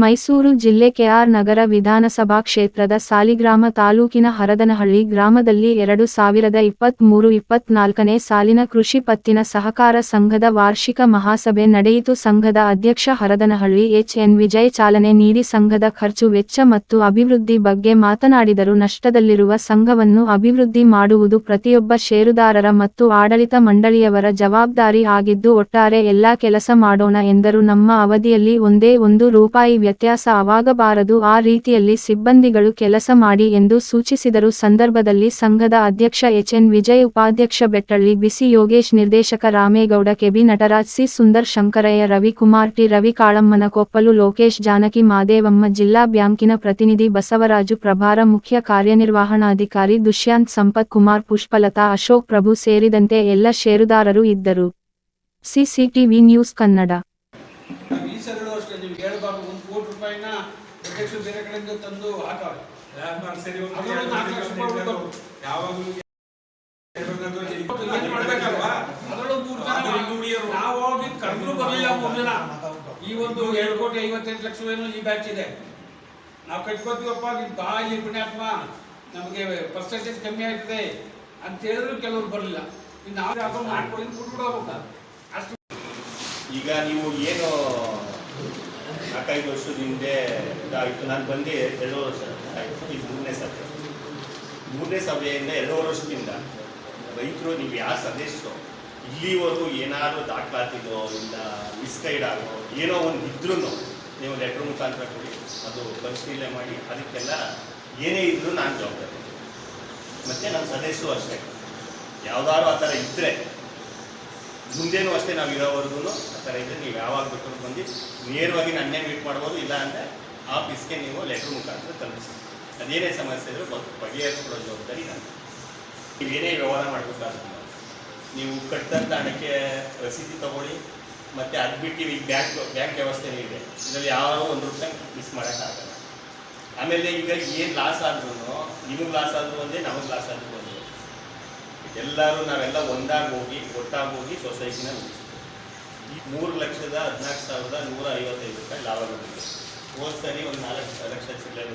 ಮೈಸೂರು ಜಿಲ್ಲೆ ಕೆಆರ್ ನಗರ ವಿಧಾನಸಭಾ ಕ್ಷೇತ್ರದ ಸಾಲಿಗ್ರಾಮ ತಾಲೂಕಿನ ಹರದನಹಳ್ಳಿ ಗ್ರಾಮದಲ್ಲಿ ಎರಡು ಸಾವಿರದ ಇಪ್ಪತ್ಮೂರು ಇಪ್ಪತ್ನಾಲ್ಕನೇ ಸಾಲಿನ ಕೃಷಿ ಪತ್ತಿನ ಸಹಕಾರ ಸಂಘದ ವಾರ್ಷಿಕ ಮಹಾಸಭೆ ನಡೆಯಿತು. ಸಂಘದ ಅಧ್ಯಕ್ಷ ಹರದನಹಳ್ಳಿ ಎಚ್. ಎನ್. ವಿಜಯ್ ಚಾಲನೆ ನೀಡಿ ಸಂಘದ ಖರ್ಚು ವೆಚ್ಚ ಮತ್ತು ಅಭಿವೃದ್ಧಿ ಬಗ್ಗೆ ಮಾತನಾಡಿದರು. ನಷ್ಟದಲ್ಲಿರುವ ಸಂಘವನ್ನು ಅಭಿವೃದ್ಧಿ ಮಾಡುವುದು ಪ್ರತಿಯೊಬ್ಬ ಷೇರುದಾರರ ಮತ್ತು ಆಡಳಿತ ಮಂಡಳಿಯವರ ಜವಾಬ್ದಾರಿ ಆಗಿದ್ದು ಒಟ್ಟಾರೆ ಎಲ್ಲಾ ಕೆಲಸ ಮಾಡೋಣ ಎಂದರು. ನಮ್ಮ ಅವಧಿಯಲ್ಲಿ ಒಂದೇ ಒಂದು ರೂಪಾಯಿ ವ್ಯತ್ಯಾಸ ಆವಾಗಬಾರದು ಆ ರೀತಿಯಲ್ಲಿ ಸಿಬ್ಬಂದಿಗಳು ಕೆಲಸ ಮಾಡಿ ಎಂದು ಸೂಚಿಸಿದರು. ಸಂದರ್ಭದಲ್ಲಿ ಸಂಘದ ಅಧ್ಯಕ್ಷ ಎಚ್ಎನ್ ವಿಜಯ್, ಉಪಾಧ್ಯಕ್ಷ ಬೆಟ್ಟಳ್ಳಿ ಬಿಸಿ ಯೋಗೇಶ್, ನಿರ್ದೇಶಕ Ramegowda KB Nataraj, C. Sundar Shankaraiah, Ravikumar T. Ravi, ಕಾಳಮ್ಮನ ಕೊಪ್ಪಲು, Lokesh, Janaki, Madevamma, ಜಿಲ್ಲಾ ಬ್ಯಾಂಕಿನ ಪ್ರತಿನಿಧಿ ಬಸವರಾಜು, ಪ್ರಭಾರ ಮುಖ್ಯ ಕಾರ್ಯನಿರ್ವಹಣಾಧಿಕಾರಿ ದುಷ್ಯಾಂತ್, ಸಂಪತ್ ಕುಮಾರ್, ಪುಷ್ಪಲತಾ, ಅಶೋಕ್ ಪ್ರಭು ಸೇರಿದಂತೆ ಎಲ್ಲ ಷೇರುದಾರರು ಇದ್ದರು. ಸಿಸಿಟಿವಿ ನ್ಯೂಸ್ ಕನ್ನಡ ನಾವು ಈ ಸಲೂ ಅಷ್ಟೇ ನೀವು ಹೇಳ್ಬಾರ್ದು ಒಂದು ಕೋಟಿ ರೂಪಾಯಿನ ತಂದು ಹಾಕವ್ರೆ. ಯಾವಾಗ ನಾಲ್ಕು ಲಕ್ಷ ರೂಪಾಯಿ ಕೊಟ್ಟು. ಯಾವಾಗಲೂ ಇವತ್ತು ಏನ್ ಮಾಡ್ಬೇಕಲ್ವಾ? ಅದರಲ್ಲೂ ಮೂರು ಜನ ನಾವು ಹೋಗಿ ಕರೆದ್ರು ಬರಲಿಲ್ಲ ಮೂರು ಜನ. ಈ ಒಂದು ಎರಡು ಕೋಟಿ ಐವತ್ತೆಂಟು ಏನು ಈ ಬ್ಯಾಚ್ ಇದೆ. ನಾವು ಕಟ್ಕೋತೀವಪ್ಪ ನಿಮ್ ಬಾ ಇಲ್ಲಿ ಪುಣ್ಯಾತ್ಮ ನಮಗೆ ಪರ್ಸೆಂಟೇಜ್ ಕಮ್ಮಿ ಆಗ್ತದೆ ಅಂತ ಹೇಳಿದ್ರು ಕೆಲವರು ಬರಲಿಲ್ಲ. ನಾವು ಮಾಡ್ಕೊಡಿ ಅಷ್ಟು. ಈಗ ನೀವು ಏನು ನಾಲ್ಕೈದು ವರ್ಷದ ಹಿಂದೆ ಇದಾಯಿತು ನಾನು ಬಂದು ಎರಡೂವರೆ ವರ್ಷ ಆಯಿತು. ಇದು ಮೂರನೇ ಸಭೆ. ಮೂರನೇ ಸಭೆಯಿಂದ ಎರಡೂವರೆ ವರ್ಷದಿಂದ ರೈತರು ನೀವು ಯಾವ ಸದಸ್ಯರು ಇಲ್ಲಿವರೆಗೂ ಏನಾದರೂ ದಾಖಲಾತಿದೋ, ಇಲ್ಲ ಮಿಸ್ಗೈಡ್ ಆಗೋ, ಏನೋ ಒಂದು ಇದ್ರೂ ನೀವು ಲೆಟ್ರ್ ಮುಖಾಂತರ ಕೊಡಿ. ಅದು ಪರಿಶೀಲನೆ ಮಾಡಿ. ಅದಕ್ಕೆಲ್ಲ ಏನೇ ಇದ್ದರೂ ನಾನು ಜವಾಬ್ದಾರಿ. ಮತ್ತು ನಮ್ಮ ಸದಸ್ಯರು ಅಷ್ಟೇ. ಯಾವುದಾದ್ರು ಆ ಥರ ಇದ್ದರೆ ಮುಂದೇನು ಅಷ್ಟೇ ನಾವು ಇರೋವರೆಗೂ ಆ ಥರ ಇದ್ದರೆ ನೀವು ಯಾವಾಗ ಬೇಕು ಬಂದು ನೇರವಾಗಿ ನನ್ನೇ ಮೀಟ್ ಮಾಡ್ಬೋದು, ಇಲ್ಲ ಅಂದರೆ ಆಫೀಸ್ಗೆ ನೀವು ಲೆಟ್ರ್ ಮುಖಾಂತರ ತಲುಪಿಸಿ. ಅದೇನೇ ಸಮಸ್ಯೆ ಇದ್ರೂ ಬಗೆಹರಿಸ್ಕೊಳ್ಳೋ ಜವಾಬ್ದಾರಿ ನಾನು ನೀವೇನೇ ವ್ಯವಹಾರ ಮಾಡಬೇಕಾದ್ರೆ ನೀವು ಕಟ್ಟಿದಂಥ ಹಣಕ್ಕೆ ರಸೀದಿ ತೊಗೊಳ್ಳಿ, ಮತ್ತು ಅದು ಬಿಟ್ಟು ಈಗ ಬ್ಯಾಂಕ್ ಬ್ಯಾಂಕ್ ವ್ಯವಸ್ಥೆನೂ ಇದೆ. ಇದರಲ್ಲಿ ಯಾವ ಒಂದು ರೂಪಾಯಿ ಮಿಸ್ ಮಾಡೋಕ್ಕಾಗಲ್ಲ ಆಮೇಲೆ ಈಗ ಏನು ಲಾಸ್ ಆದ್ರೂ ನಿಮಗೆ ಲಾಸ್ ಆದರೂ ಒಂದೇ, ನಮಗೆ ಲಾಸ್ ಆದರೂ ಒಂದೇ. ಎಲ್ಲರೂ ನಾವೆಲ್ಲ ಒಂದಾಗಿ ಹೋಗಿ, ಒಟ್ಟಾಗಿ ಹೋಗಿ ಸೊಸೈಟಿನ ಈ ಮೂರು ಲಕ್ಷದ ಹದಿನಾಲ್ಕು ಸಾವಿರದ ನೂರ ಐವತ್ತೈದು ರೂಪಾಯಿ ಲಾಭ ಬಂದಿದೆ. ಹೋದ ಸರಿ ಒಂದು ನಾಲ್ಕು ಲಕ್ಷ ಚಿಲ್ಲರೆ.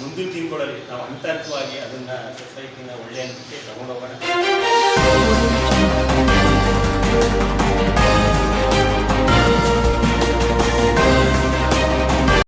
ಮುಂದಿನ ತಿಂಗಳಲ್ಲಿ ನಾವು ಹಂತ ಹಂತವಾಗಿ ಅದನ್ನು ಸೊಸೈಟಿನ ಒಳ್ಳೆಯ ತಗೊಂಡೋಗೋಣ.